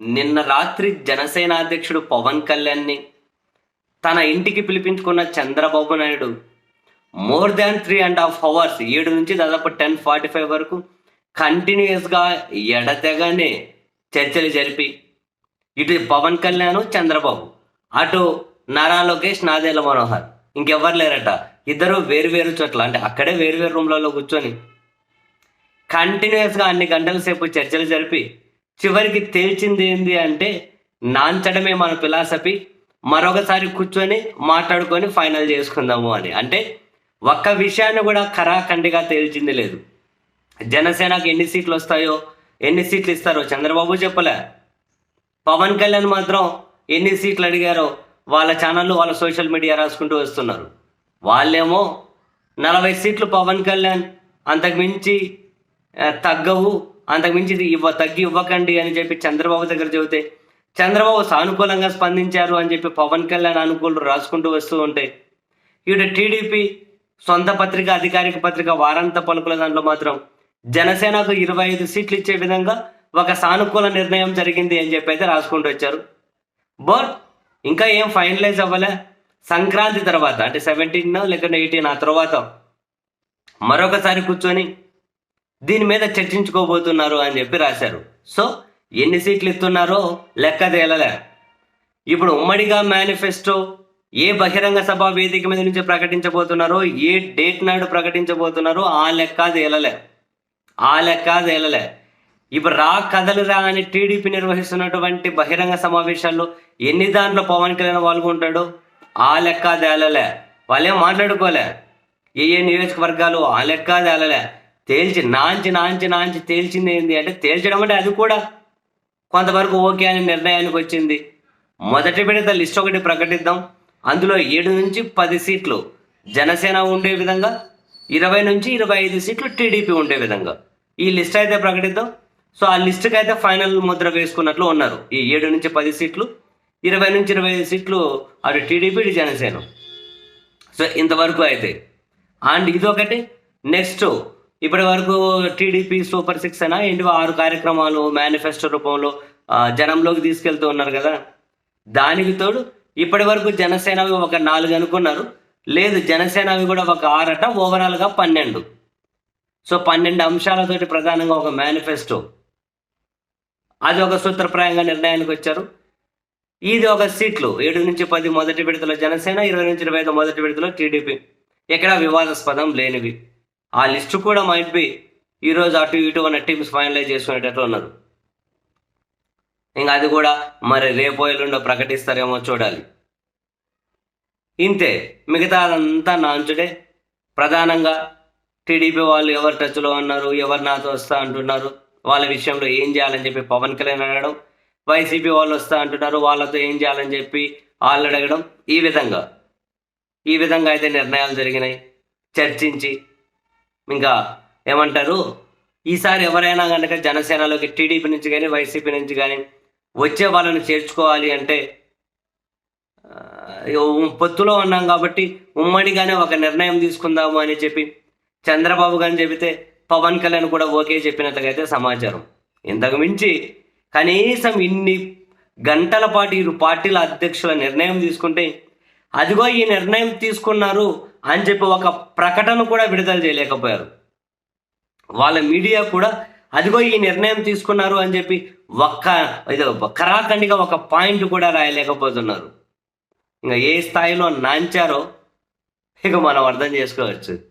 నిన్న రాత్రి జనసేన అధ్యక్షుడు పవన్ కళ్యాణ్ని తన ఇంటికి పిలిపించుకున్న Chandrababu Naidu more than three and half hours ఏడు నుంచి దాదాపు టెన్ ఫార్టీ ఫైవ్ వరకు కంటిన్యూస్గా ఎడతెగానే చర్చలు జరిపి ఇటు పవన్ కళ్యాణ్ చంద్రబాబు అటు నారా లోకేష్ నాదేల మనోహర్ ఇంకెవ్వరు లేరట. ఇద్దరు వేరు వేరు చోట్ల అంటే అక్కడే వేరు వేరు రూమ్లలో కూర్చొని కంటిన్యూస్గా అన్ని గంటల సేపు చర్చలు జరిపి చివరికి తేల్చింది ఏంది అంటే నాంచడమే మన ఫిలాసఫీ. మరొకసారి కూర్చొని మాట్లాడుకొని ఫైనల్ చేసుకుందాము అని. అంటే ఒక్క విషయాన్ని కూడా ఖరాఖండిగా తేల్చింది లేదు. జనసేనకు ఎన్ని సీట్లు వస్తాయో ఎన్ని సీట్లు ఇస్తారో చంద్రబాబు చెప్పలే. పవన్ కళ్యాణ్ మాత్రం ఎన్ని సీట్లు అడిగారో వాళ్ళ ఛానళ్ళు వాళ్ళ సోషల్ మీడియా రాసుకుంటూ వస్తున్నారు. వాళ్ళేమో నలభై సీట్లు పవన్ కళ్యాణ్ అంతకు మించి తగ్గవు. అంతకుమించి ఇవ్వ తగ్గి ఇవ్వకండి అని చెప్పి చంద్రబాబు దగ్గర చెబితే చంద్రబాబు సానుకూలంగా స్పందించారు అని చెప్పి పవన్ కళ్యాణ్ అనుకూలు రాసుకుంటూ వస్తూ ఉంటాయి ఇటు టీడీపీ సొంత పత్రిక అధికారిక పత్రిక వారాంత పలుకుల దాంట్లో మాత్రం జనసేనకు ఇరవై ఐదు సీట్లు ఇచ్చే విధంగా ఒక సానుకూల నిర్ణయం జరిగింది అని చెప్పి అయితే రాసుకుంటూ వచ్చారు. బట్ ఇంకా ఏం ఫైనలైజ్ అవ్వలే. సంక్రాంతి తర్వాత అంటే సెవెంటీన్ లేకుంటే ఎయిటీన్ ఆ తర్వాత మరొకసారి కూర్చొని దీని మీద చర్చించుకోబోతున్నారు అని చెప్పి రాశారు. సో ఎన్ని సీట్లు ఇస్తున్నారో లెక్క తేలలే. ఇప్పుడు ఉమ్మడిగా మేనిఫెస్టో ఏ బహిరంగ సభ వేదిక మీద నుంచి ప్రకటించబోతున్నారో ఏ డేట్ నాడు ప్రకటించబోతున్నారో ఆ లెక్క తేలలే. ఆ లెక్క తేలలే. ఇప్పుడు రా కథలు రా అని టీడీపీ నిర్వహిస్తున్నటువంటి బహిరంగ సమావేశాల్లో ఎన్ని దాంట్లో పవన్ కళ్యాణ్ పాల్గొంటాడో ఆ లెక్క తేలలే. వాళ్ళేం మాట్లాడుకోలే. ఏ ఏ నియోజకవర్గాలు ఆ లెక్క తేలలే. తేల్చి నాంచి నాంచి నాంచి తేల్చింది ఏంది అంటే తేల్చడం అంటే అది కూడా కొంతవరకు ఓకే అనే నిర్ణయానికి వచ్చింది. మొదటి విడత లిస్ట్ ఒకటి ప్రకటిద్దాం. అందులో ఏడు నుంచి పది సీట్లు జనసేన ఉండే విధంగా ఇరవై నుంచి ఇరవై ఐదు సీట్లు టీడీపీ ఉండే విధంగా. ఈ లిస్ట్ అయితే ప్రకటిద్దాం. సో ఆ లిస్ట్కి అయితే ఫైనల్ ముద్ర వేసుకున్నట్లు ఉన్నారు. ఈ ఏడు నుంచి పది సీట్లు ఇరవై నుంచి ఇరవై ఐదు సీట్లు అటు టీడీపీ ఇటు జనసేన. సో ఇంతవరకు అయితే. అండ్ ఇదొకటి. నెక్స్ట్ ఇప్పటి వరకు టీడీపీ సూపర్ సిక్స్ అయినా ఏంటి ఆరు కార్యక్రమాలు మేనిఫెస్టో రూపంలో జనంలోకి తీసుకెళ్తూ ఉన్నారు కదా? దానికి తోడు ఇప్పటి వరకు జనసేనవి ఒక నాలుగు అనుకున్నారు. లేదు జనసేనవి కూడా ఒక ఆరట ఓవరాల్గా పన్నెండు. సో పన్నెండు అంశాలతోటి ప్రధానంగా ఒక మేనిఫెస్టో. అది ఒక సూత్రప్రాయంగా నిర్ణయానికి వచ్చారు. ఇది ఒక సీట్లు. ఏడు నుంచి పది మొదటి విడతలో జనసేన ఇరవై నుంచి ఇరవై ఐదు మొదటి విడతలో టీడీపీ. ఎక్కడ వివాదాస్పదం లేనివి. ఆ లిస్ట్ కూడా మైట్ బి ఈరోజు అటు ఇటు ఉన్న టీమ్స్ ఫైనలైజ్ చేసుకునేటట్లు ఉన్నారు ఇంకా అది కూడా మరి రేపో ఎల్లుండో ప్రకటిస్తారేమో చూడాలి. ఇంతే. మిగతా అదంతా నాంచుడే. ప్రధానంగా టీడీపీ వాళ్ళు ఎవరు టచ్లో ఉన్నారు ఎవరు నాతో వస్తా అంటున్నారు వాళ్ళ విషయంలో ఏం చేయాలని చెప్పి పవన్ కళ్యాణ్ అడగడం వైసీపీ వాళ్ళు వస్తా అంటున్నారు వాళ్ళతో ఏం చేయాలని చెప్పి వాళ్ళు అడగడం ఈ విధంగా. ఈ విధంగా అయితే నిర్ణయాలు జరిగినాయి. చర్చించి ఇంకా ఏమంటారు? ఈసారి ఎవరైనా కనుక జనసేనలోకి టీడీపీ నుంచి కానీ వైసీపీ నుంచి కానీ వచ్చే వాళ్ళని చేర్చుకోవాలి అంటే పొత్తులో ఉన్నాం కాబట్టి ఉమ్మడిగానే ఒక నిర్ణయం తీసుకుందాము అని చెప్పి చంద్రబాబు గారిని చెబితే పవన్ కళ్యాణ్ కూడా ఓకే చెప్పినట్లుగా అయితే సమాచారం. ఇంతకు మించి కనీసం ఇన్ని గంటల పాటు ఇరు పార్టీల అధ్యక్షుల నిర్ణయం తీసుకుంటే అదిగో ఈ నిర్ణయం తీసుకున్నారు అని చెప్పి ఒక ప్రకటన కూడా విడుదల చేయలేకపోయారు. వాళ్ళ మీడియా కూడా అదిగో ఈ నిర్ణయం తీసుకున్నారు అని చెప్పి ఒక్క ఇది కరాఖండిగా ఒక పాయింట్ కూడా రాయలేకపోతున్నారు. ఇంకా ఏ స్థాయిలో నాంచారో ఇక మనం అర్థం చేసుకోవచ్చు.